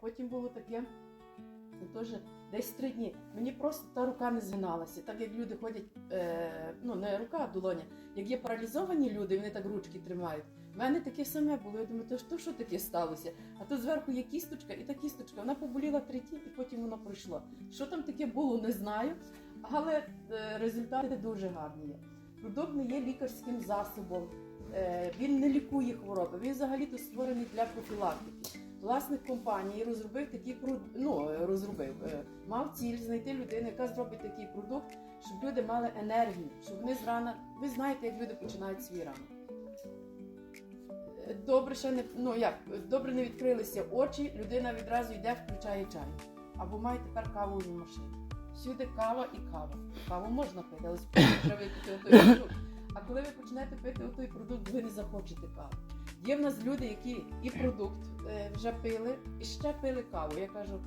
Потім було таке, теж десь три дні. Мені просто та рука не згиналася. Так як люди ходять, е, ну не рука, а долоня. Як є паралізовані люди, вони так ручки тримають. У мене таке саме було. Я думаю, то що, що таке сталося? А тут зверху є кісточка і та кісточка. Вона поболіла три дні, і потім воно пройшло. Що там таке було, не знаю. Але е, результати дуже гарні є. Продукт є лікарським засобом. Е, він не лікує хвороби. Він взагалі-то створений для профілактики. Власник компанії розробив такий продукт, ну розробив, е, мав ціль знайти людину, яка зробить такий продукт, щоб люди мали енергію, щоб вони зрана. Ви знаєте, як люди починають свій ранок. Е, Добре, ще не ну як добре не відкрилися очі, людина відразу йде, включає чай. Або має тепер кавову машину. Всюди кава і кава. Каву можна пити, але спочатку треба випити отой продукт. А коли ви почнете пити отой продукт, ви не захочете каву. Є в нас люди, які і продукт е, вже пили, і ще пили каву. Я кажу,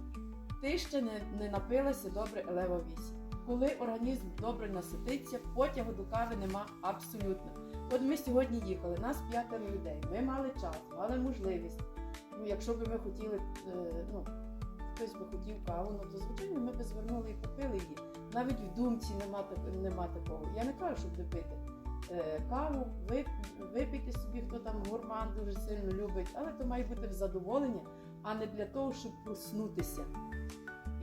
ти ще не, не напилася добре Елева 8. Коли організм добре насититься, потягу до кави нема абсолютно. От ми сьогодні їхали, нас п'ятеро людей. Ми мали час, мали можливість. Ну, якщо б ми хотіли, е, ну, хтось би хотів каву, ну то звичайно ми б звернули і купили її. Навіть в думці нема, нема такого. Я не кажу, щоб не пити каву, ви, випийте собі, хто там гурман дуже сильно любить, але то має бути в задоволення, а не для того, щоб проснутися.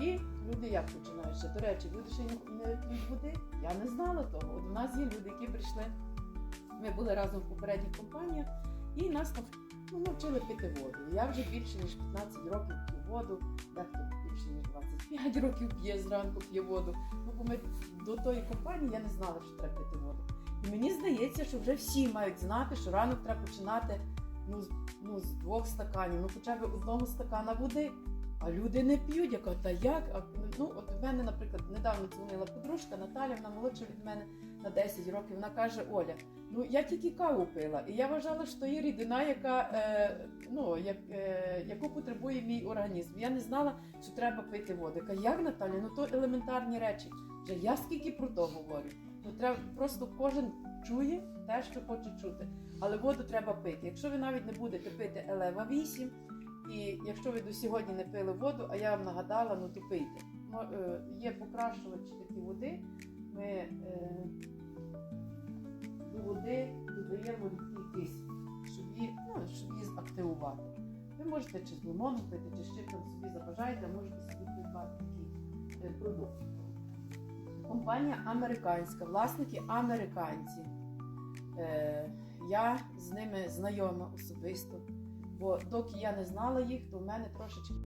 І люди як починають. До речі, люди ще не, п'ють води. Я не знала того. От у нас є люди, які прийшли. Ми були разом в попередніх компаніях, і нас ну, навчили пити воду. Я вже більше ніж 15 років п'ю воду, дехто більше ніж 25 років п'є зранку п'є воду. Ну, бо ми до тої компанії я не знала, що треба пити воду. Мені здається, що вже всі мають знати, що ранок треба починати ну, ну, з двох стаканів, ну хоча б одного стакана води. А люди не п'ють. Я кажу, та як? А, ну, от в мене, наприклад, недавно дзвонила подружка Наталя, вона молодша від мене на 10 років. Вона каже: Оля, ну я тільки каву пила, і я вважала, що є рідина, яка е, ну, як, е, яку потребує мій організм. Я не знала, що треба пити воду. Я кажу, як Наталя? Ну то елементарні речі. Вже я скільки про то говорю. Ну треба просто кожен чує те, що хоче чути. Але воду треба пити. Якщо ви навіть не будете пити Елева 8, і якщо ви до сьогодні не пили воду, а я вам нагадала, ну то пийте. Е, Є покращувачі такі води. Ми е, до води додаємо кисень, щоб її, ну, щоб її активувати. Ви можете чи з лимоном пити, чи з чим собі забажаєте, можете собі придбати такий е, продукт. Компанія американська, власники американці. Е, я з ними знайома особисто. Бо доки я не знала їх, то в мене трошечки